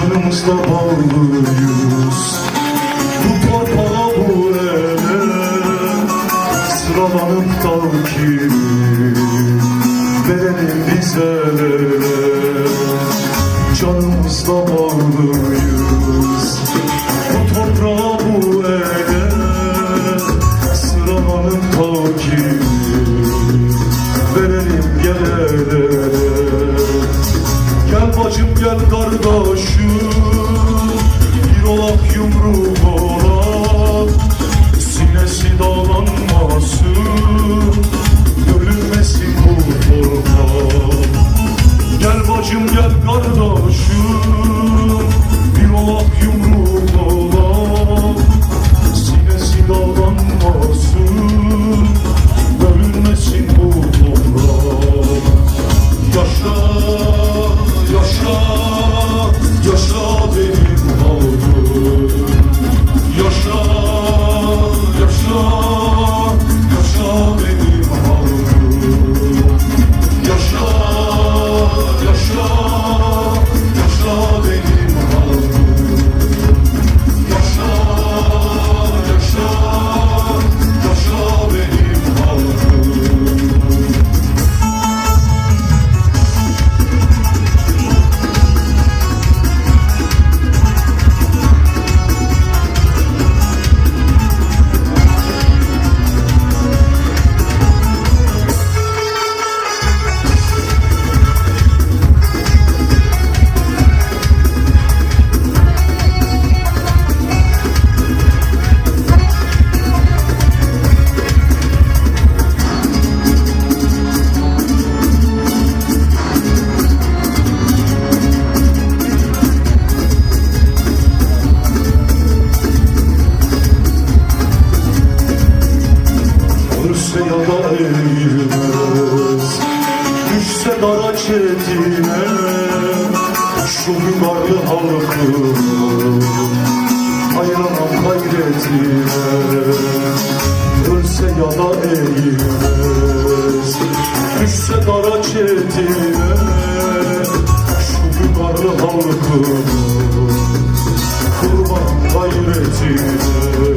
canımızla bağlıyız Bu torpağa bu ele Sıralanıp da kimi Verelim biz el ele. Canımızla bağlıyız Bu toprağa bu ele Sıralanıp da kimi Verelim gel el ele. Gel bacım gel kardeşim Ölse ya da eğilmez Düşse dara çetine Şu yukarı halkım Hayranam gayretine Ölse ya da eğilmez Düşse dara çetine Şu yukarı halkım Kurban gayretine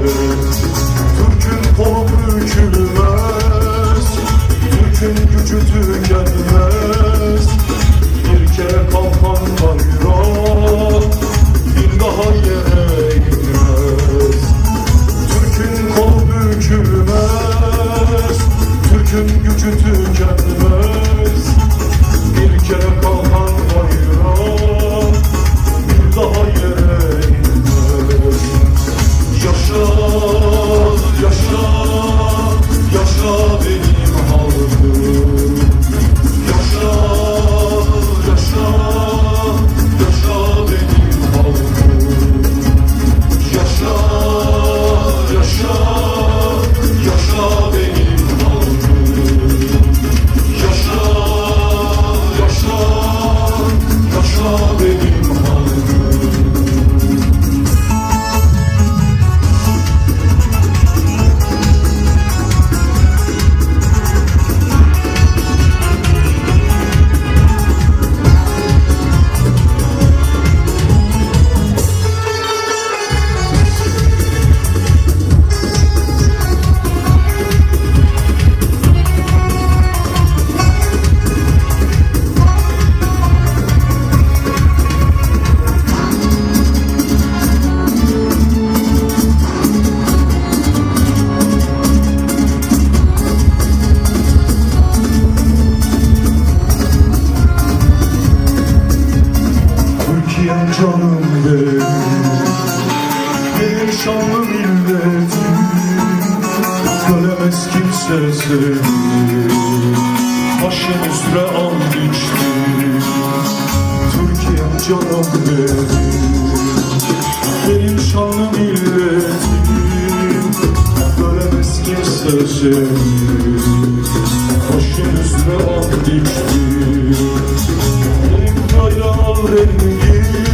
Seni Başım üstüne and içtim Türkiye'm canım benim. Benim şanlı milletim. Söylemez kimse seni. Başım üstüne and içtim benim bayram rengi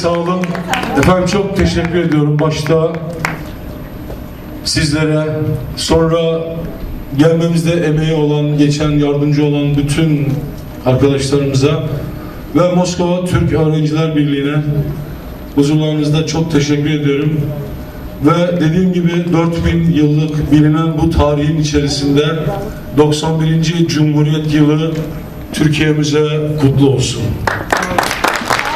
Ellerinize sağlık. Efendim çok teşekkür ediyorum. Başta sizlere, sonra gelmemizde emeği olan, geçen yardımcı olan bütün arkadaşlarımıza ve Moskova Türk Öğrenciler Birliği'ne huzurlarınızda çok teşekkür ediyorum. Ve dediğim gibi 4000 yıllık bilinen bu tarihin içerisinde 91. Cumhuriyet yılı Türkiye'mize kutlu olsun.